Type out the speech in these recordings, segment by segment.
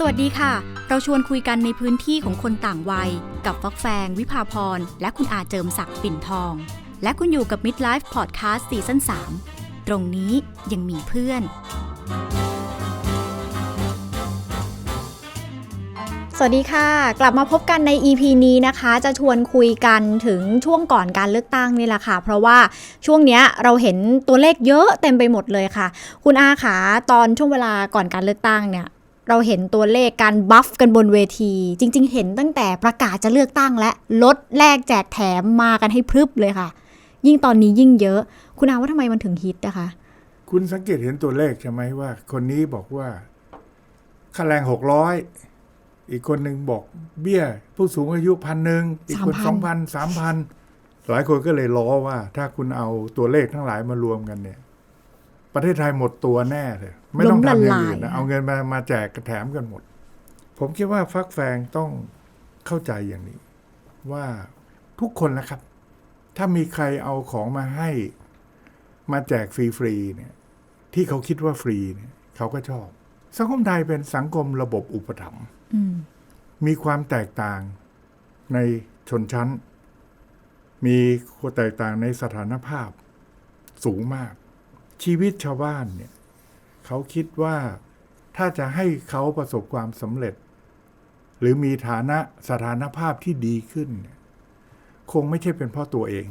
สวัสดีค่ะ เราชวนคุยกันในพื้นที่ของคนต่างวัย กับฟักแฟง วิภาพร และคุณอาเจิมศักดิ์ปิ่นทอง และคุณอยู่กับ Midlife Podcast ซีซั่น3 ตรงนี้ยังมีเพื่อน สวัสดีค่ะ กลับมาพบกันใน EP นี้นะคะ จะชวนคุยกันถึงช่วงก่อนการเลือกตั้งนี่แหละค่ะ เพราะว่าช่วงเนี้ยเราเห็นตัวเลขเยอะเต็มไปหมดเลยค่ะ คุณอาขาตอนช่วงเวลาก่อนการเลือกตั้งเนี่ย เราเห็นตัวเลขการบัฟกันบนเวที จริง ๆ เห็นตั้งแต่ประกาศจะเลือกตั้งและลดแลกแจกแถมมากันให้พรึบเลยค่ะ ยิ่งตอนนี้ยิ่งเยอะ คุณอาว่าทำไมมันถึงฮิตนะคะ คุณสังเกตเห็นตัวเลขใช่ไหมว่า คนนี้บอกว่าค่าแรงหกร้อยอีกคนหนึ่งบอกเบี้ย ผู้สูงอายุพันหนึ่งอีกคนสองพันสามพันหลายคนก็เลยล้อว่า ถ้าคุณเอาตัวเลขทั้งหลายมารวมกันเนี่ย ประเทศไทยหมดตัวแน่เลย ไม่ต้องทำอย่างอื่นล้มละลายนะเอาเงินมามาแจกกระแถมกันหมด ผมคิดว่าฟักแฟงต้องเข้าใจอย่างนี้ ว่าทุกคนนะครับ ถ้ามีใครเอาของมาให้ มาแจกฟรีๆเนี่ย ที่เขาคิดว่าฟรีเนี่ยเขาก็ชอบ สังคมไทยเป็นสังคมระบบอุปถัมภ์อืมมีความแตกต่างในชนชั้น มีความแตกต่างในสถานภาพสูงมาก ชีวิตชาวบ้านเนี่ย เขาคิดว่าถ้าจะให้เขาประสบความสำเร็จ หรือมีฐานะสถานภาพที่ดีขึ้นเนี่ยคงไม่ใช่เป็นเพราะตัวเอง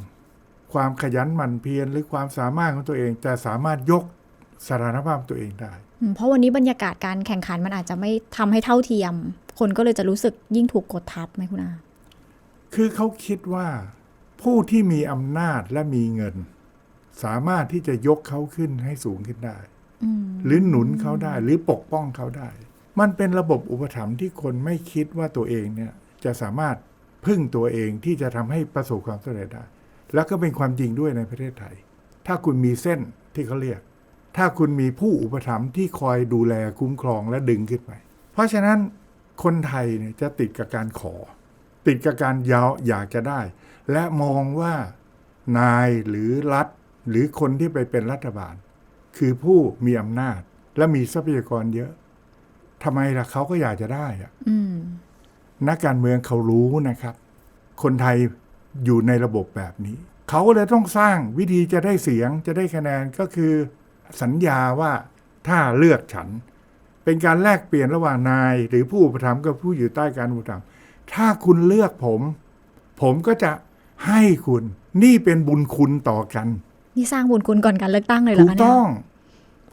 ความขยันหมั่นเพียรหรือความสามารถของตัวเองจะสามารถยกสถานภาพตัวเองได้อืมเพราะวันนี้บรรยากาศการแข่งขันมันอาจจะไม่ทำให้เท่าเทียม คนก็เลยจะรู้สึกยิ่งถูกกดทับไหมคุณอาคือเขาคิดว่า ผู้ที่มีอำนาจและมีเงิน สามารถที่จะยกเขาขึ้นให้สูงขึ้นได้อืม หรือหนุนเขาได้หรือปกป้องเขาได้ มันเป็นระบบอุปถัมภ์ที่คนไม่คิดว่าตัวเองเนี่ยจะสามารถพึ่งตัวเองที่จะทำให้ประสบความสำเร็จได้ แล้วก็เป็นความจริงด้วยในประเทศไทย ถ้าคุณมีเส้นที่เขาเรียก ถ้าคุณมีผู้อุปถัมภ์ที่คอยดูแลคุ้มครองและดึงขึ้นไป เพราะฉะนั้นคนไทยเนี่ยจะติดกับการขอ ติดกับการยาวอยากจะได้ และมองว่านายหรือรัฐหรือคนที่ไปเป็นรัฐบาล คือผู้มีอำนาจและมีทรัพยากรเยอะทำไมล่ะเขาก็อยากจะได้อะอืมนักการเมืองเขารู้นะครับ คนไทยอยู่ในระบบแบบนี้ เขาก็เลยต้องสร้างวิธีจะได้เสียงจะได้คะแนนก็คือ สัญญาว่าถ้าเลือกฉัน เป็นการแลกเปลี่ยนระหว่างนาย หรือผู้อุปถัมภ์กับผู้อยู่ใต้การอุปถัมภ์ถ้าคุณเลือกผม ผมก็จะให้คุณ นี่เป็นบุญคุณต่อกัน นี่สร้างบุญคุณก่อนการเลือกตั้งเลยเหรอถูกคะเนี่ยต้องเพ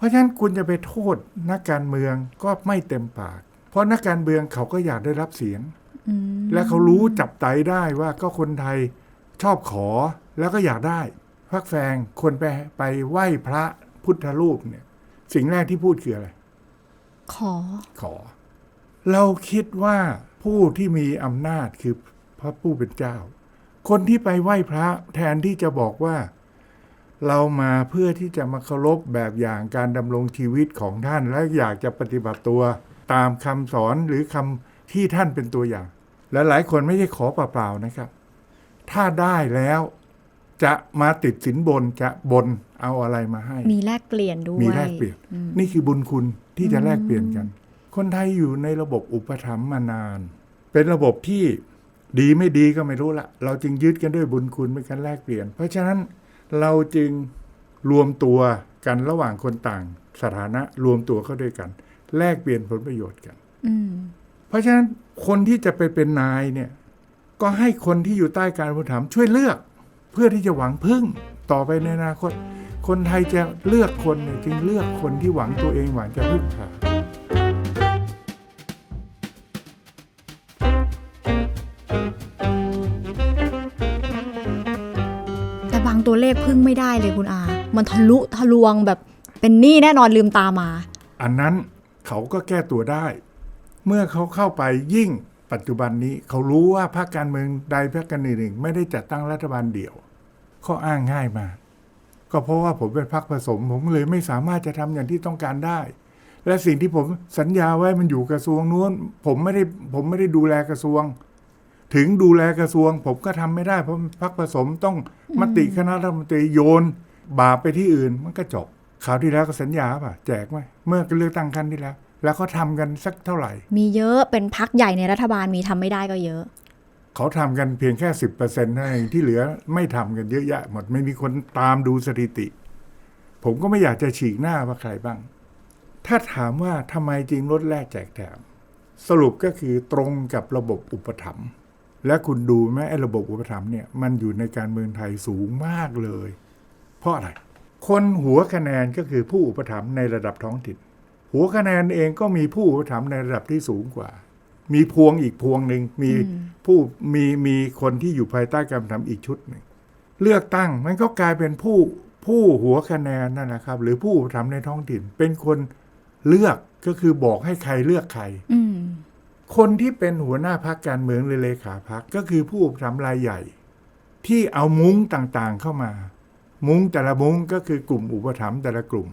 ราะฉะนั้นคุณจะไปโทษนักการเมืองก็ไม่เต็มปาก เพราะนักการเมืองเขาก็อยากได้รับเสียงอืมและเขารู้จับไตได้ว่าก็คนไทยชอบขอแล้วก็อยากได้พักแฟงคนไปไปไหว้พระพุทธรูปเนี่ย สิ่งแรกที่พูดคืออะไร ขอ ขอ เราคิดว่าผู้ที่มีอำนาจคือพระผู้เป็นเจ้า คนที่ไปไหว้พระแทนที่จะบอกว่า เรามาเพื่อที่จะมาเคารพแบบอย่างการดำรงชีวิตของท่าน และอยากจะปฏิบัติตัวตามคำสอนหรือคำที่ท่านเป็นตัวอย่าง และหลายคนไม่ใช่ขอเปล่าๆนะครับ ถ้าได้แล้วจะมาติดสินบนจะบนเอาอะไรมาให้ มีแลกเปลี่ยนด้วย มีแลกเปลี่ยนอืมนี่คือบุญคุณที่จะแลกเปลี่ยนกัน คนไทยอยู่ในระบบอุปถัมภ์มานาน เป็นระบบที่ดีไม่ดีก็ไม่รู้ละ เราจึงยึดกันด้วยบุญคุณเป็นการแลกเปลี่ยน เพราะฉะนั้น เราจึงรวมตัวกันระหว่างคนต่างสถานะรวมตัวเข้าด้วยกัน แลกเปลี่ยนผลประโยชน์กันอืมเพราะฉะนั้นคนที่จะไปเป็นนายเนี่ย ก็ให้คนที่อยู่ใต้การอุปถัมภ์ช่วยเลือก เพื่อที่จะหวังพึ่งต่อไปในอนาคต คนไทยจะเลือกคนเนี่ยจึงเลือกคนที่หวังตัวเองหวังจะพึ่งพา เลขพึ่งไม่ได้เลยคุณอา มันทะลุทะลวงแบบเป็นหนี้แน่นอนลืมตามา อันนั้นเขาก็แก้ตัวได้ เมื่อเขาเข้าไปยิ่งปัจจุบันนี้เขารู้ว่าพรรคการเมืองใดพรรคการหนึ่งไม่ได้จัดตั้งรัฐบาลเดี่ยวข้ออ้างง่ายมากก็เพราะว่าผมเป็นพรรคผสม ผมเลยไม่สามารถจะทำอย่างที่ต้องการได้ และสิ่งที่ผมสัญญาไว้มันอยู่กระทรวงนู้น ผมไม่ได้ผมไม่ได้ดูแลกระทรวง ถึงดูแลกระทรวง ผมก็ทำไม่ได้เพราะพรรคผสมต้องมติคณะรัฐมนตรีโยน บาปไปที่อื่นมันก็จบคราวที่แล้วก็สัญญาป่ะ แจกไหมเมื่อเลือกตั้งครั้งที่แล้ว แล้วเขาทำกันสักเท่าไหร่ มีเยอะเป็นพักใหญ่ในรัฐบาลมีทำไม่ได้ก็เยอะ เขาทำกันเพียงแค่สิบเปอร์เซ็นต์เท่านั้นเองที่เหลือไม่ทำกันเยอะแยะหมดไม่มีคนตามดูสถิติ ผมก็ไม่อยากจะฉีกหน้าว่าใครบ้าง ถ้าถามว่าทำไมจริงลดแลกแจกแถมสรุปก็คือตรงกับระบบอุปถัมภ์ และคุณดูไหมไอ้ระบบอุปถัมภ์เนี่ยมันอยู่ในการเมืองไทยสูงมากเลย เพราะอะไร คนหัวคะแนนก็คือผู้อุปถัมภ์ในระดับท้องถิ่น หัวคะแนนเองก็มีผู้อุปถัมภ์ในระดับที่สูงกว่า มีพวงอีกพวงหนึ่งมีผู้มีมีคนที่อยู่ภายใต้การอุปถัมภ์อีกชุดหนึ่งเลือกตั้งมันก็กลายเป็นผู้ผู้หัวคะแนนนั่นแหละครับ หรือผู้อุปถัมภ์ในท้องถิ่น เป็นคนเลือกก็คือบอกให้ใครเลือกใครอืม คนที่เป็นหัวหน้าพักการเมืองหรือเลขาพักก็คือผู้อุปถัมภ์รายใหญ่ ที่เอามุ้งต่างๆเข้ามา มุ้งแต่ละมุ้งก็คือกลุ่มอุปถัมภ์แต่ละกลุ่ม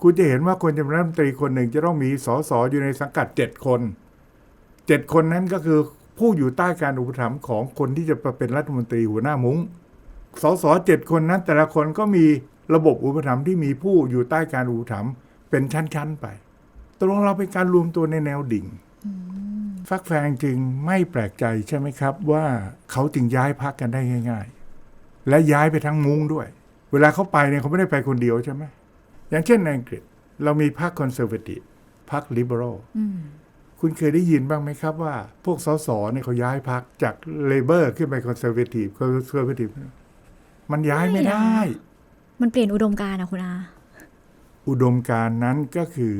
คุณจะเห็นว่าคนจะเป็นรัฐมนตรีคนหนึ่งจะต้องมีสสอยู่ในสังกัดเจ็ดคนเจ็ดคนนั้นก็คือผู้อยู่ใต้การอุปถัมภ์ของคนที่จะมาเป็นรัฐมนตรีหัวหน้ามุ้งสสเจ็ดคนนั้นแต่ละคนก็มีระบบอุปถัมภ์ที่มีผู้อยู่ใต้การอุปถัมภ์เป็นชั้นๆไปตกลงเราเป็นการรวมตัวในแนวดิ่ง ฟักแฟงจึงไม่แปลกใจใช่ไหมครับ ว่าเขาจึงย้ายพักกันได้ง่าย ๆ และย้ายไปทั้งมุ้งด้วย เวลาเขาไปเนี่ยเขาไม่ได้ไปคนเดียวใช่ไหมอย่างเช่นในอังกฤษ เรามีพรรคคอนเซอร์เวทีฟพรรคลิเบอรัลอืมคุณเคยได้ยินบ้างไหมครับว่า พวกสสเนี่ยเขาย้ายพรรคจากเลเบอร์ขึ้นไปคอนเซอร์เวทีฟคอนเซอร์เวทีฟมันย้ายไม่ได้ มันเปลี่ยนอุดมการณ์นะคุณอา อุดมการณ์นั้นก็คือ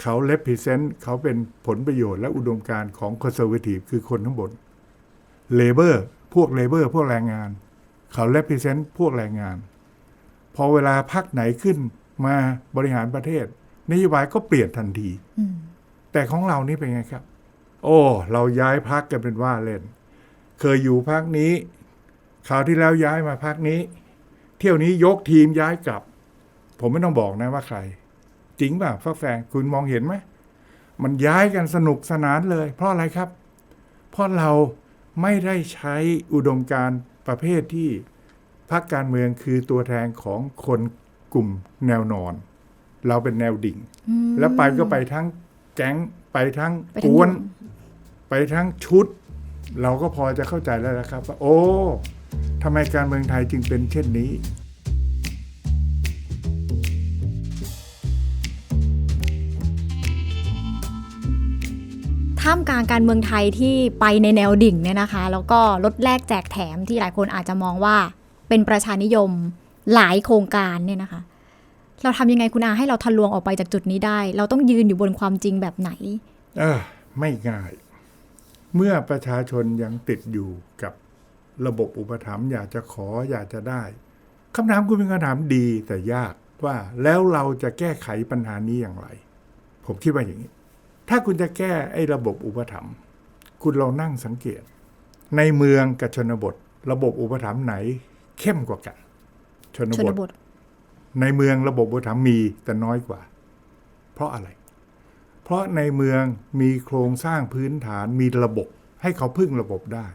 เขาเล p พ e เซนต์เขาเป็นผลประโยชน์และอุดมการณ์ของคอนเซอร์เวทีฟคือคนทั้งบนเลเบอร์พวกเลเบอร์พวกแรงงาน เขาเล p พ e เซนต์พวกแรงงาน พอเวลาพักไหนขึ้นมาบริหารประเทศ นโยบายก็เปลี่ยนทันทีอืมแต่ของเรานี่เป็นไงครับ โอ้ เราย้ายพักกันเป็นว่าเล่น เคยอยู่พักนี้คราวที่แล้วย้ายมาพักนี้ เที่ยวนี้ยกทีมย้ายกลับ ผมไม่ต้องบอกนะว่าใคร จริงป่ะฟ้าแฟงคุณมองเห็นไหมมันย้ายกันสนุกสนานเลย เพราะอะไรครับ เพราะเราไม่ได้ใช้อุดมการณ์ประเภทที่พรรคการเมืองคือตัวแทนของคนกลุ่มแนวนอน เราเป็นแนวดิ่งอืมแล้วไปก็ไปทั้งแก๊งไปทั้งไปทั้กงวนหมู่ไปทั้งชุด เราก็พอจะเข้าใจแล้วนะครับว่าโอ้ทำไมการเมืองไทยจึงเป็นเช่นนี้ ท่ามกลางการเมืองไทยที่ไปในแนวดิ่งเนี่ยนะคะ แล้วก็ลดแลกแจกแถมที่หลายคนอาจจะมองว่าเป็นประชานิยมหลายโครงการเนี่ยนะคะ เราทำยังไงคุณอาให้เราทะลวงออกไปจากจุดนี้ได้ เราต้องยืนอยู่บนความจริงแบบไหน เออไม่ง่าย เมื่อประชาชนยังติดอยู่กับระบบอุปถัมภ์อยากจะขออยากจะได้คำถามคุณเป็นคำถามดีแต่ยากว่าแล้วเราจะแก้ไขปัญหานี้อย่างไร ผมคิดว่าอย่างนี้ ถ้าคุณจะแก้ไอ้ระบบอุปถัมภ์คุณลองนั่งสังเกต ในเมืองกับชนบท ระบบอุปถัมภ์ไหน เข้มกว่ากัน ชนชบนทบท ในเมืองระบบอุปถัมภ์มีแต่น้อยกว่า เพราะอะไร เพราะในเมืองมีโครงสร้างพื้นฐานมีระบบ ให้เขาพึ่งระบบได้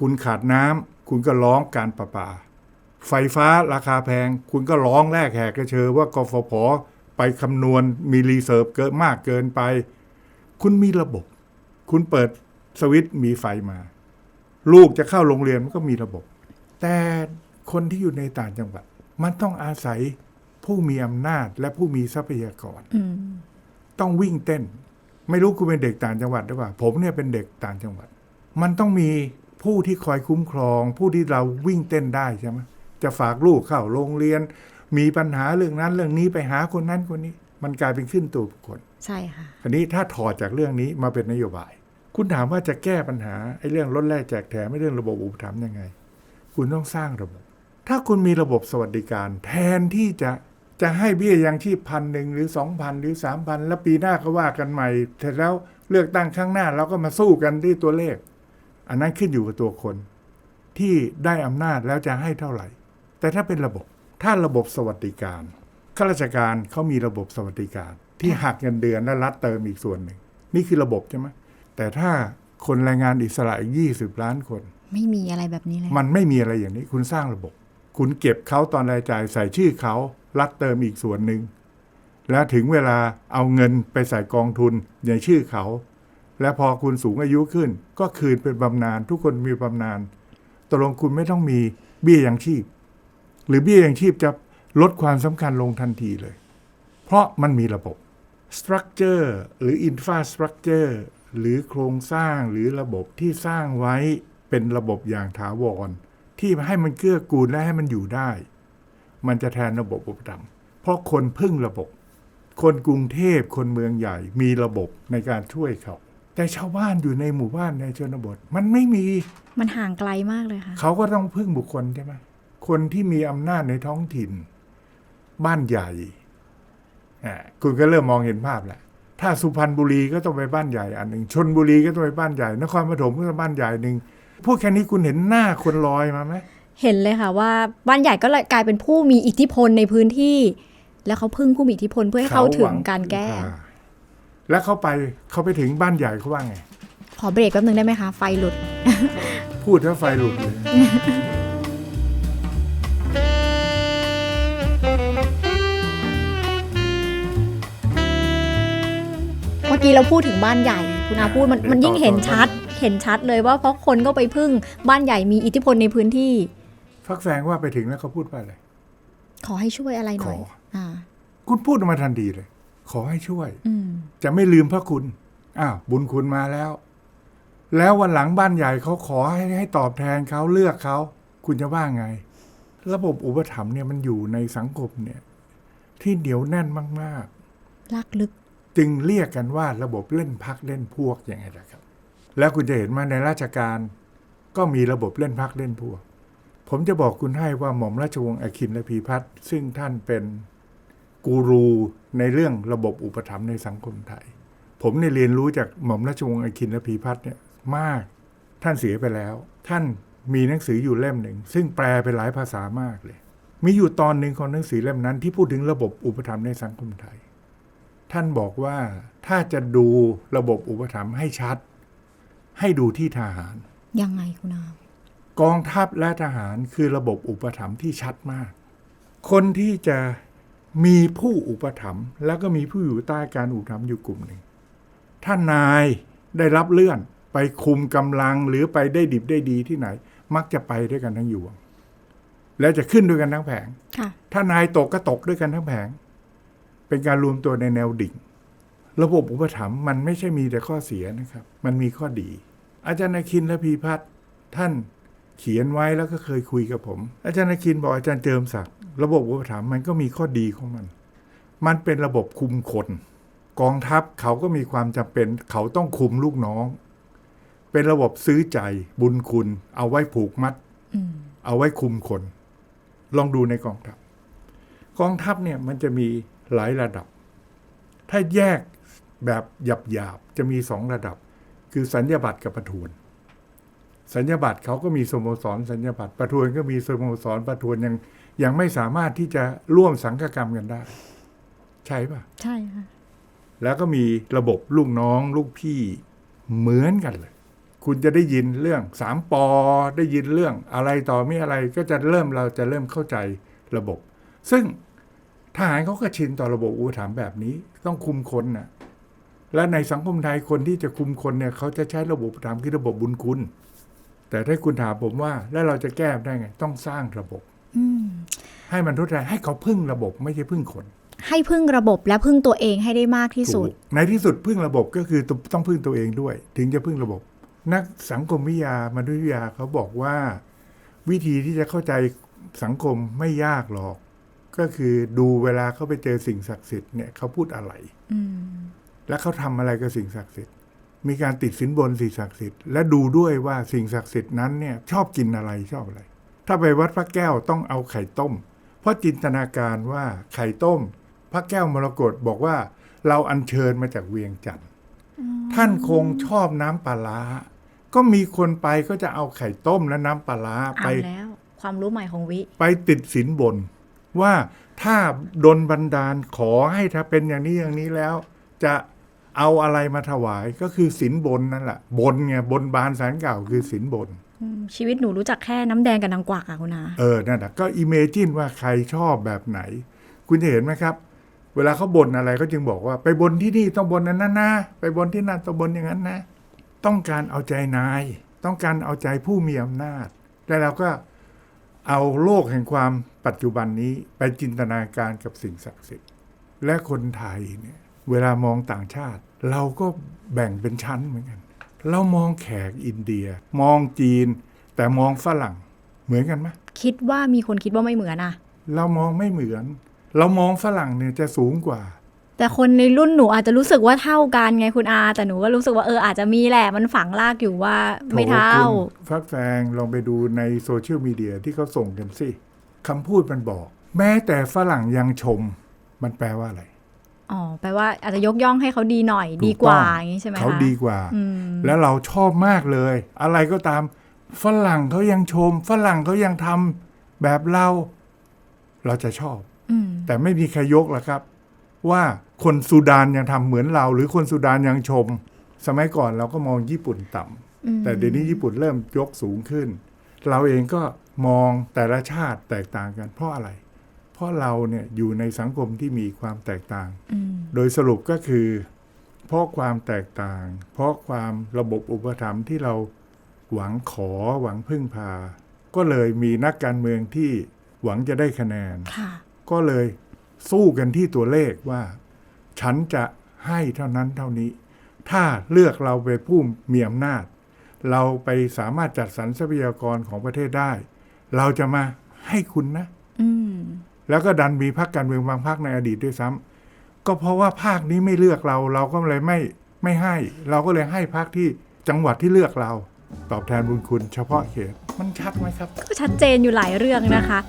คุณขาดน้ำคุณก็ร้องการประปา ไฟฟ้าราคาแพง คุณก็ร้องแลกแหกกระเชอว่ากฟผไปคำนวณมีรีเซิร์ฟเกินมากเกินไป คุณมีระบบ คุณเปิดสวิตช์มีไฟมา ลูกจะเข้าโรงเรียนมันก็มีระบบ แต่คนที่อยู่ในต่างจังหวัด มันต้องอาศัยผู้มีอำนาจและผู้มีทรัพยากรอืมต้องวิ่งเต้น ไม่รู้คุณเป็นเด็กต่างจังหวัดหรือเปล่า ผมเนี่ยเป็นเด็กต่างจังหวัด มันต้องมีผู้ที่คอยคุ้มครอง ผู้ที่เราวิ่งเต้นได้ใช่ไหมจะฝากลูกเข้าโรงเรียน มีปัญหาเรื่องนั้นเรื่องนี้ไปหาคนนั้นคนนี้ มันกลายเป็นขึ้นตัวบุคคล ใช่ค่ะคราวนี้ถ้าถอดจากเรื่องนี้มาเป็นนโยบาย คุณถามว่าจะแก้ปัญหาไอ้เรื่องลดแลกแจกแถมไอ้เรื่องระบบอุปถัมภ์ยังไง คุณต้องสร้างระบบ ถ้าคุณมีระบบสวัสดิการ แทนที่จะจะให้เบี้ยยังชีพพันหนึ่งหรือสองพันหรือสามพันแล้วปีหน้าก็ว่ากันใหม่เสร็จแล้วเลือกตั้งครั้งหน้าเราก็มาสู้กันที่ตัวเลข อันนั้นขึ้นอยู่กับตัวคน ที่ได้อำนาจแล้วจะให้เท่าไหร่ แต่ถ้าเป็นระบบถ้าระบบสวัสดิการข้าราชการเขามีระบบสวัสดิการ ที่หักเงินเดือนและรัฐเติมอีกส่วนหนึ่ง นี่คือระบบใช่ไหมแต่ถ้าคนแรงงานอิสระอีกยี่สิบล้านคน ไม่มีอะไรแบบนี้เลย มันไม่มีอะไรอย่างนี้ คุณสร้างระบบ คุณเก็บเขาตอนรายจ่ายใส่ชื่อเขารัฐเติมอีกส่วนหนึ่งแล้วถึงเวลาเอาเงินไปใส่กองทุนในชื่อเขา และพอคุณสูงอายุขึ้น ก็คืนเป็นบำนาญทุกคนมีบำนาญตกลงคุณไม่ต้องมีเบี้ยยังชีพ หรือเบี้ยยังชีพจะลดความสำคัญลงทันทีเลย เพราะมันมีระบบ structure หรือ infrastructure หรือโครงสร้างหรือระบบที่สร้างไว้เป็นระบบอย่างถาวร ที่ให้มันเกื้อกูลและให้มันอยู่ได้ มันจะแทนระบบอุปถัมภ์เพราะคนพึ่งระบบ คนกรุงเทพคนเมืองใหญ่มีระบบในการช่วยเขาแต่ชาวบ้านอยู่ในหมู่บ้านในชนบท มันไม่มี มันห่างไกลมากเลยค่ะ เขาก็ต้องพึ่งบุคคลใช่ไหมคนที่มีอำนาจในท้องถิ่น บ้านใหญ่อ่า คุณก็เริ่มมองเห็นภาพแหละถ้าสุพรรณบุรีก็ต้องไปบ้านใหญ่อันหนึ่งชนบุรีก็ต้องไปบ้านใหญ่ นครปฐมก็ต้องบ้านใหญ่หนึ่งพูดแค่นี้คุณเห็นหน้าคนลอยมาไหมเห็นเลยค่ะว่าบ้านใหญ่ก็เลยกลายเป็นผู้มีอิทธิพลในพื้นที่ แล้วเขาพึ่งผู้มีอิทธิพลเพื่อให้เข้าถึงการแก้อ่าแล้วเขาไปเขาไปถึงบ้านใหญ่เขาว่าไงขอเบรกแป๊บนึงได้ไหมคะไฟหลุด พูดถ้าไฟหลุดเลย อกี้เราพูดถึงบ้านใหญ่ คุณอาพูดมันมันยิ่งเห็นชัด เห็นชัดเลยว่าเพราะคนก็ไปพึ่งบ้านใหญ่มีอิทธิพลในพื้นที่ ฟักแฟงว่าไปถึงแล้วเขาพูดว่าอะไร ขอให้ช่วยอะไรหน่อยขออ่าคุณพูดออกมาทันทีเลย ขอให้ช่วยอืมจะไม่ลืมพระคุณ อ้าวบุญคุณมาแล้ว แล้ววันหลังบ้านใหญ่เขาขอให้ให้ตอบแทนเขาเลือกเขา คุณจะว่าไง ระบบอุปถัมภ์เนี่ยมันอยู่ในสังคมเนี่ย ที่เหนียวแน่นมากลากลึกๆ จึงเรียกกันว่าระบบเล่นพักเล่นพวกอย่างไงล่ะครับ แล้วคุณจะเห็นมาในราชการก็มีระบบเล่นพักเล่นพวก ผมจะบอกคุณให้ว่าหม่อมราชวงศ์อคินและพีพัฒน์ซึ่งท่านเป็นกูรูในเรื่องระบบอุปถัมภ์ในสังคมไทย ผมเนี่ยเรียนรู้จากหม่อมราชวงศ์อคินและพีพัฒน์เนี่ยมากท่านเสียไปแล้ว ท่านมีหนังสืออยู่เล่มหนึ่ง ซึ่งแปลเป็นหลายภาษามากเลย มีอยู่ตอนหนึ่งของหนังสือเล่มนั้นที่พูดถึงระบบอุปถัมภ์ในสังคมไทย ท่านบอกว่าถ้าจะดูระบบอุปถัมภ์ให้ชัด ให้ดูที่ทหาร ยังไงคุณอากองทัพและทหารคือระบบอุปถัมภ์ที่ชัดมาก คนที่จะมีผู้อุปถัมภ์แล้วก็มีผู้อยู่ใต้การอุปถัมภ์อยู่กลุ่มหนึ่งถ้านายได้รับเลื่อนไปคุมกำลังหรือไปได้ดิบได้ดีที่ไหน มักจะไปด้วยกันทั้งยวงแล้วจะขึ้นด้วยกันทั้งแผงค่ะถ้านายตกก็ตกด้วยกันทั้งแผง เป็นการรวมตัวในแนวดิ่ง ระบบอุปถัมภ์มันไม่ใช่มีแต่ข้อเสียนะครับ มันมีข้อดี อาจารย์นคินและพีพัฒน์ท่านเขียนไว้แล้วก็เคยคุยกับผม อาจารย์นคินบอกอาจารย์เจิมศักดิ์ระบบอุปถัมภ์มันก็มีข้อดีของมัน มันเป็นระบบคุมคน กองทัพเขาก็มีความจำเป็น เขาต้องคุมลูกน้อง เป็นระบบซื้อใจบุญคุณ เอาไว้ผูกมัดอืมเอาไว้คุมคน ลองดูในกองทัพ กองทัพเนี่ยมันจะมี หลายระดับ ถ้าแยกแบบหยาบๆจะมีสองระดับ คือสัญญาบัตรกับประทวน สัญญาบัตรเขาก็มีสโมสร สัญญาบัตรประทวนก็มีสโมสรประทวนยังยังไม่สามารถที่จะร่วมสังฆกรรมกันได้ ใช่ปะใช่ค่ะแล้วก็มีระบบลูกน้องลูกพี่เหมือนกันเลย คุณจะได้ยินเรื่องสามปอได้ยินเรื่องอะไรต่อไม่อะไรก็จะเริ่มเราจะเริ่มเข้าใจระบบ ซึ่ง ทหารเขาก็ชินต่อระบบอุปถัมภ์แบบนี้ ต้องคุมคนน่ะ และในสังคมไทยคนที่จะคุมคนเนี่ยเขาจะใช้ระบบอุปถัมภ์คือระบบบุญคุณ แต่ถ้าคุณถามผมว่า แล้วเราจะแก้ได้ไง ต้องสร้างระบบอืมให้มันทดแทนให้เขาพึ่งระบบไม่ใช่พึ่งคน ให้พึ่งระบบและพึ่งตัวเองให้ได้มากที่สุดถูกในที่สุดพึ่งระบบก็คือต้องพึ่งตัวเองด้วย ถึงจะพึ่งระบบ นักสังคมวิทยามนุษยวิทยาเขาบอกว่า วิธีที่จะเข้าใจสังคมไม่ยากหรอก ก็คือดูเวลาเขาไปเจอสิ่งศักดิ์สิทธิ์เนี่ยเขาพูดอะไรอืมและเขาทำอะไรกับสิ่งศักดิ์สิทธิ์ มีการติดสินบนสิ่งศักดิ์สิทธิ์ และดูด้วยว่าสิ่งศักดิ์สิทธิ์นั้นเนี่ย ชอบกินอะไรชอบอะไร ถ้าไปวัดพระแก้วต้องเอาไข่ต้ม เพราะจินตนาการว่าไข่ต้ม พระแก้วมรกตบอกว่า เราอัญเชิญมาจากเวียงจันทร์ท่านคงชอบน้ำปลาร้าก็มีคนไปก็จะเอาไข่ต้มและน้ำปลาร้าไปเอาแล้วความรู้ใหม่ของวิ ไปติดสินบน ว่าถ้าดนบันดาลขอให้ถ้าเป็นอย่างนี้อย่างนี้แล้ว จะเอาอะไรมาถวายก็คือสินบนนั่นแหละบนไงบนบานสารเก่าคือสินบนอืมชีวิตหนูรู้จักแค่น้ำแดงกับนางกวักอะคุณอาเออนั่นแหะก็อิเมจินว่าใครชอบแบบไหน คุณจะเห็นไหมครับ เวลาเขาบ่นอะไรก็จึงบอกว่าไปบนที่นี่ต้องบนนั้นนะไปบนที่นั่นต้องบนอย่างนั้นนะ ต้องการเอาใจนาย ต้องการเอาใจผู้มีอำนาจ แต่เราก็ เอาโลกแห่งความปัจจุบันนี้ไปจินตนาการกับสิ่งศักดิ์สิทธิ์ และคนไทยเนี่ยเวลามองต่างชาติ เราก็แบ่งเป็นชั้นเหมือนกัน เรามองแขกอินเดีย มองจีน แต่มองฝรั่งเหมือนกันไหมคิดว่ามีคนคิดว่าไม่เหมือนอะเรามองไม่เหมือน เรามองฝรั่งเนี่ยจะสูงกว่า แต่คนในรุ่นหนูอาจจะรู้สึกว่าเท่ากันไงคุณอา แต่หนูก็รู้สึกว่าเอออาจจะมีแหละมันฝังลากอยู่ว่าไม่เท่าโถคุณฟักแฟงลองไปดูในโซเชียลมีเดียที่เขาส่งกันสิคำพูดมันบอก แม้แต่ฝรั่งยังชม มันแปลว่าอะไรอ๋อแปลว่าอาจจะยกย่องให้เขาดีหน่อยถูกดีกว่าต้องอย่างนี้ใช่ไหมคะเขาดีกว่าอืมแล้วเราชอบมากเลย อะไรก็ตามฝรั่งเขายังชม ฝรั่งเขายังทำแบบเรา เราจะชอบอืมแต่ไม่มีใครยกหรอกครับ ว่าคนซูดานยังทำเหมือนเรา หรือคนซูดานยังชม สมัยก่อนเราก็มองญี่ปุ่นต่ำอืมแต่เดี๋ยวนี้ญี่ปุ่นเริ่มยกสูงขึ้น เราเองก็มองแต่ละชาติแตกต่างกัน เพราะอะไร เพราะเราเนี่ยอยู่ในสังคมที่มีความแตกต่างอืมโดยสรุปก็คือ เพราะความแตกต่าง เพราะความระบบอุปถัมภ์ที่เราหวังขอหวังพึ่งพา ก็เลยมีนักการเมืองที่หวังจะได้คะแนนค่ะก็เลย สู้กันที่ตัวเลขว่า ฉันจะให้เท่านั้นเท่านี้ ถ้าเลือกเราไปนผู้มีอำนาจ เราไปสามารถจัดสรรทรัพยากรของประเทศได้ เราจะมาให้คุณนะอืมแล้วก็ดันมีพรรคการเมืองบางพรรคในอดีตด้วยซ้ำก็เพราะว่าภาคนี้ไม่เลือกเรา เราก็เลยไม่ไม่ให้ เราก็เลยให้พรรคที่จังหวัดที่เลือกเรา ตอบแทนบุญคุณเฉพาะเขตมันชัดไหมครับ ก็ชัดเจนอยู่หลายเรื่องนะคะ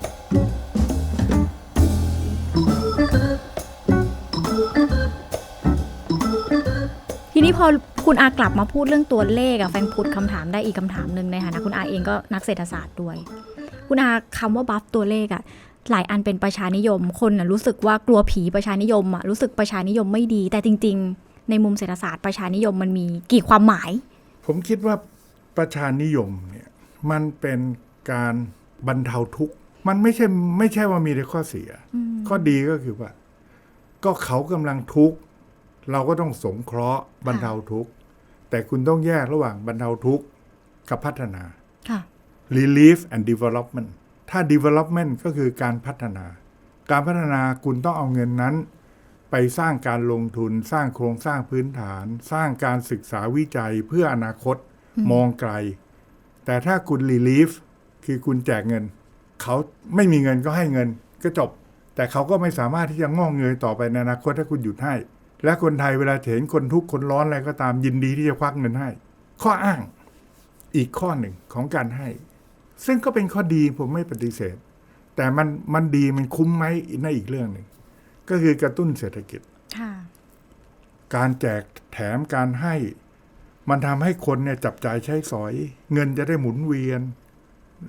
นี้พอคุณอากลับมาพูดเรื่องตัวเลขอะแฟนพุดคำถามได้อีกคำถามหนึ่งในฐานะคุณอาเองก็นักเศรษฐศาสตร์ด้วย คุณอาคำว่าบัฟตัวเลขอะหลายอันเป็นประชานิยม คนน่ะรู้สึกว่ากลัวผีประชานิยมอะรู้สึกประชานิยมไม่ดี แต่จริง ๆ ในมุมเศรษฐศาสตร์ประชานิยมมันมีกี่ความหมาย ผมคิดว่าประชานิยมเนี่ยมันเป็นการบรรเทาทุกข์มันไม่ใช่ไม่ใช่ว่ามีแต่ข้อเสีย ข้อดีก็คือว่า ก็เขากำลังทุกข์ เราก็ต้องสงเคราะห์บรรเทาทุกข์ แต่คุณต้องแยกระหว่างบรรเทาทุกข์กับพัฒนาค่ะ relief and development ถ้า development ก็คือการพัฒนา การพัฒนาคุณต้องเอาเงินนั้น ไปสร้างการลงทุน สร้างโครงสร้างพื้นฐาน สร้างการศึกษาวิจัยเพื่ออนาคตมองไกล แต่ถ้าคุณ relief คือคุณแจกเงิน เขาไม่มีเงินก็ให้เงินก็จบ แต่เขาก็ไม่สามารถที่จะงอกเงยต่อไปในอนาคตถ้าคุณหยุดให้ และคนไทยเวลาเห็นคนทุกข์คนร้อนอะไรก็ตามยินดีที่จะควักเงินให้ ข้ออ้างอีกข้อหนึ่งของการให้ ซึ่งก็เป็นข้อดีผมไม่ปฏิเสธ แต่มันมันดีมันคุ้มไหมในนอีกเรื่องหนึ่งก็คือกระตุ้นเศรษฐกิจค่ะการแจกแถมการให้ มันทำให้คนเนี่ยจับจ่ายใช้สอย เงินจะได้หมุนเวียน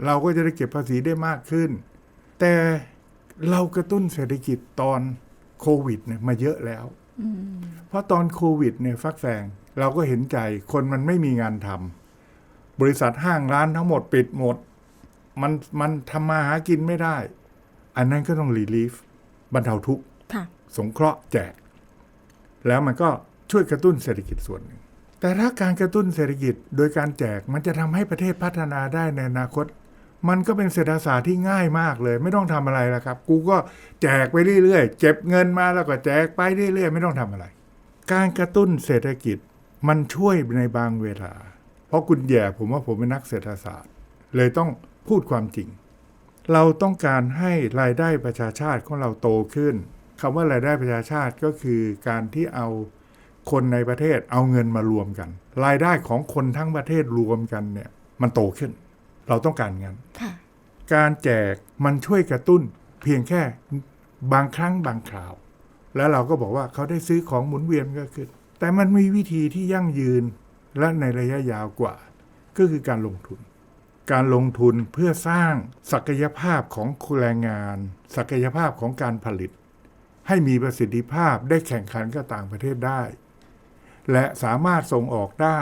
เราก็จะได้เก็บภาษีได้มากขึ้น แต่เรากระตุ้นเศรษฐกิจตอนโควิดเนี่ยมาเยอะแล้ว เพราะตอนโควิดเนี่ยฟักแฟง เราก็เห็นใจคนมันไม่มีงานทำบริษัทห้างร้านทั้งหมดปิดหมด มันมันทำมาหากินไม่ได้ อันนั้นก็ต้องรีลีฟบรรเทาทุกข์ค่ะสงเคราะห์แจก แล้วมันก็ช่วยกระตุ้นเศรษฐกิจส่วนหนึ่งแต่ถ้าการกระตุ้นเศรษฐกิจโดยการแจกมันจะทำให้ประเทศพัฒนาได้ในอนาคต มันก็เป็นเศรษฐศาสตร์ที่ง่ายมากเลย ไม่ต้องทำอะไรแล้วครับ กูก็แจกไปเรื่อยๆเก็บเงินมาแล้วก็แจกไปเรื่อยๆไม่ต้องทำอะไร การกระตุ้นเศรษฐกิจมันช่วยในบางเวลา เพราะคุณแย่ผมว่าผมเป็นนักเศรษฐศาสตร์ เลยต้องพูดความจริง เราต้องการให้รายได้ประชาชาติของเราโตขึ้นคำว่ารายได้ประชาชาติก็คือการที่เอาคนในประเทศเอาเงินมารวมกัน รายได้ของคนทั้งประเทศรวมกันเนี่ยมันโตขึ้น เราต้องการงั้นค่ะการแจกมันช่วยกระตุ้นเพียงแค่บางครั้งบางคราว แล้วเราก็บอกว่าเขาได้ซื้อของหมุนเวียนก็ขึ้น แต่มันมีวิธีที่ยั่งยืนและในระยะยาวกว่า ก็คือการลงทุน การลงทุนเพื่อสร้างศักยภาพของแรงงาน ศักยภาพของการผลิต ให้มีประสิทธิภาพได้แข่งขันกับต่างประเทศได้ และสามารถส่งออกได้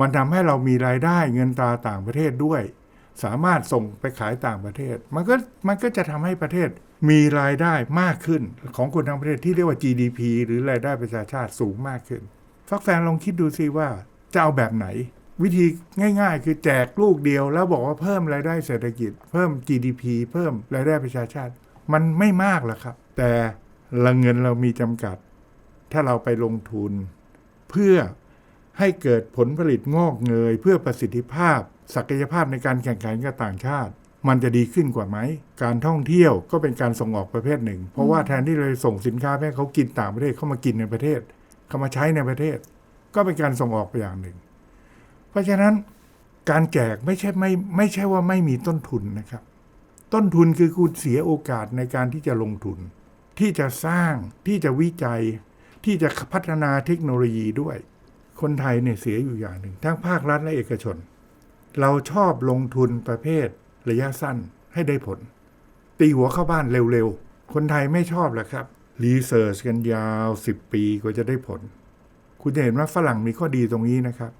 มันทำให้เรามีรายได้เงินตราต่างประเทศด้วย สามารถส่งไปขายต่างประเทศ มันก็มันก็จะทำให้ประเทศมีรายได้มากขึ้นของคนทั้งประเทศที่เรียกว่า GDP หรือรายได้ประชาชาติสูงมากขึ้นฟักแฟนลองคิดดูสิว่าจะเอาแบบไหน วิธีง่าย ๆ คือแจกลูกเดียว แล้วบอกว่าเพิ่มรายได้เศรษฐกิจ เพิ่ม GDP เพิ่มรายได้ประชาชาติ มันไม่มากหรอกครับ แต่ละเงินเรามีจำกัด ถ้าเราไปลงทุน เพื่อ ให้เกิดผลผลิตงอกเงย เพื่อประสิทธิภาพ ศักยภาพในการแข่งขันกับต่างชาติ มันจะดีขึ้นกว่าไหม การท่องเที่ยวก็เป็นการส่งออกประเภทหนึ่ง เพราะว่าแทนที่เราจะส่งสินค้าไปให้เขากินต่างประเทศเขามากินในประเทศเขามาใช้ในประเทศ ก็เป็นการส่งออกไปอย่างหนึ่ง เพราะฉะนั้นการแจกไม่ใช่ไม่ไม่ใช่ว่าไม่มีต้นทุนนะครับ ต้นทุนคือคุณเสียโอกาสในการที่จะลงทุน ที่จะสร้างที่จะวิจัย ที่จะพัฒนาเทคโนโลยีด้วย คนไทยเนี่ยเสียอยู่อย่างหนึ่ง ทั้งภาครัฐและเอกชน เราชอบลงทุนประเภทระยะสั้นให้ได้ผล ตีหัวเข้าบ้านเร็วๆ คนไทยไม่ชอบแหละครับรีเสิร์ชกันยาว 10 ปีกว่าจะได้ผล คุณจะเห็นว่าฝรั่งมีข้อดีตรงนี้นะครับ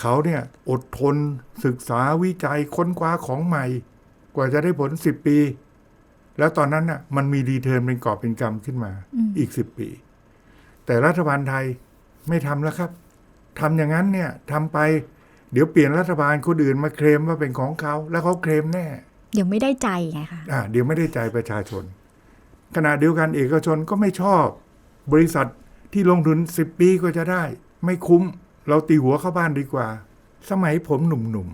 เขาเนี่ยอดทนศึกษาวิจัยค้นคว้าของใหม่ กว่าจะได้ผล 10 ปี แล้วตอนนั้นน่ะมันมีรีเทิร์นเป็นกอบเป็นกำขึ้นมาอีก 10 ปี แต่รัฐบาลไทยไม่ทำแล้วครับ ทำอย่างนั้นเนี่ยทำไปเดี๋ยวเปลี่ยนรัฐบาลคนอื่นมาเคลมว่าเป็นของเขา แล้วเขาเคลมแน่เดี๋ยวไม่ได้ใจไงคะอ่าเดี๋ยวไม่ได้ใจประชาชน ขณะเดียวกันเอกชนก็ไม่ชอบ บริษัทที่ลงทุนสิบปีก็จะได้ ไม่คุ้ม เราตีหัวเข้าบ้านดีกว่า สมัยผมหนุ่ม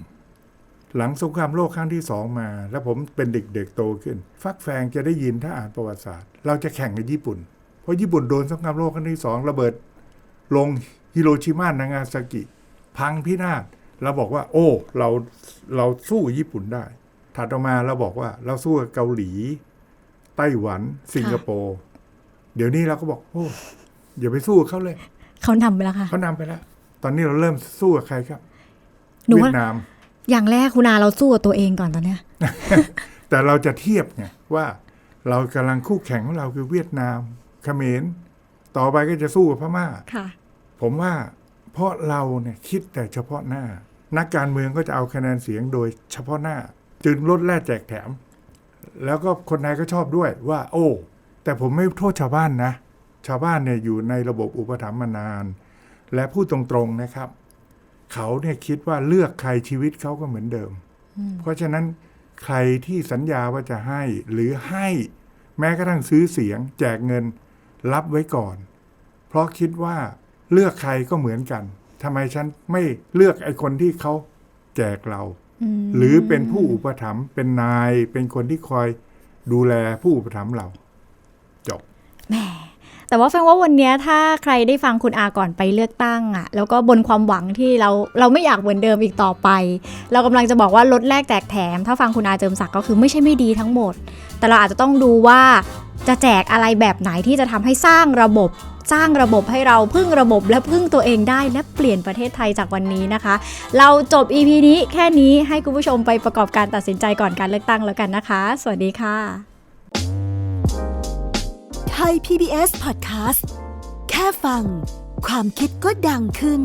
ๆ หลังสงครามโลกครั้งที่สองมา แล้วผมเป็นเด็กๆโตขึ้น ฟักแฟงจะได้ยินถ้าอ่านประวัติศาสตร์ เราจะแข่งกับญี่ปุ่น เพราะญี่ปุ่นโดนสงครามโลกครั้งที่สองระเบิดลง ฮิโรชิมานางาซากิ พังพินาศเราบอกว่า โอ้เราเราสู้ญี่ปุ่นได้ ถัดออกมาเราบอกว่าเราสู้กับเกาหลี ไต้หวัน สิงคโปร์เดี๋ยวนี้เราก็บอกโอ้อย่าไปสู้กับเขาเลย เขานำไปแล้วค่ะเขานำไปแล้ว ตอนนี้เราเริ่มสู้กับใครครับหนูเวีว่ายดนาม อย่างแรกคุณอาเราสู้กับตัวเองก่อนตอนเนี้ย แต่เราจะเทียบไงว่าเรากำลังคู่แข่งของเราคือเวียดนามเขมรต่อไปก็จะสู้กับพม่าค่ะ ผมว่าเพราะเราเนี่ยคิดแต่เฉพาะหน้า นักการเมืองก็จะเอาคะแนนเสียงโดยเฉพาะหน้า จึงลดแลกแจกแถม แล้วก็คนไทยก็ชอบด้วยว่า โอ้ แต่ผมไม่โทษชาวบ้านนะ ชาวบ้านเนี่ยอยู่ในระบบอุปถัมภ์มานาน และพูดตรงๆนะครับ เขาเนี่ยคิดว่าเลือกใครชีวิตเขาก็เหมือนเดิม เพราะฉะนั้นใครที่สัญญาว่าจะให้หรือให้แม้กระทั่งซื้อเสียง แจกเงินรับไว้ก่อน เพราะคิดว่า เลือกใครก็เหมือนกันทำไมฉันไม่เลือกไอ้คนที่เขาแจกเรา หรือเป็นผู้อุปถัมภ์เป็นนายเป็นคนที่คอยดูแลผู้อุปถัมภ์เรา จบแหมแต่ว่าแฟนว่าวันเนี้ยถ้าใครได้ฟังคุณอาก่อนไปเลือกตั้งอะแล้วก็บนความหวังที่เราเราไม่อยากเหมือนเดิมอีกต่อไป เรากำลังจะบอกว่าลดแลกแจกแถม ถ้าฟังคุณอาเจิมศักดิ์ก็คือไม่ใช่ไม่ดีทั้งหมด แต่เราอาจจะต้องดูว่าจะแจกอะไรแบบไหนที่จะทำให้สร้างระบบ สร้างระบบให้เราพึ่งระบบและพึ่งตัวเองได้ และเปลี่ยนประเทศไทยจากวันนี้นะคะ เราจบ EP นี้แค่นี้ให้คุณผู้ชมไปประกอบการตัดสินใจก่อนการเลือกตั้งแล้วกันนะคะ สวัสดีค่ะไทย PBS Podcast แค่ฟัง ความคิดก็ดังขึ้น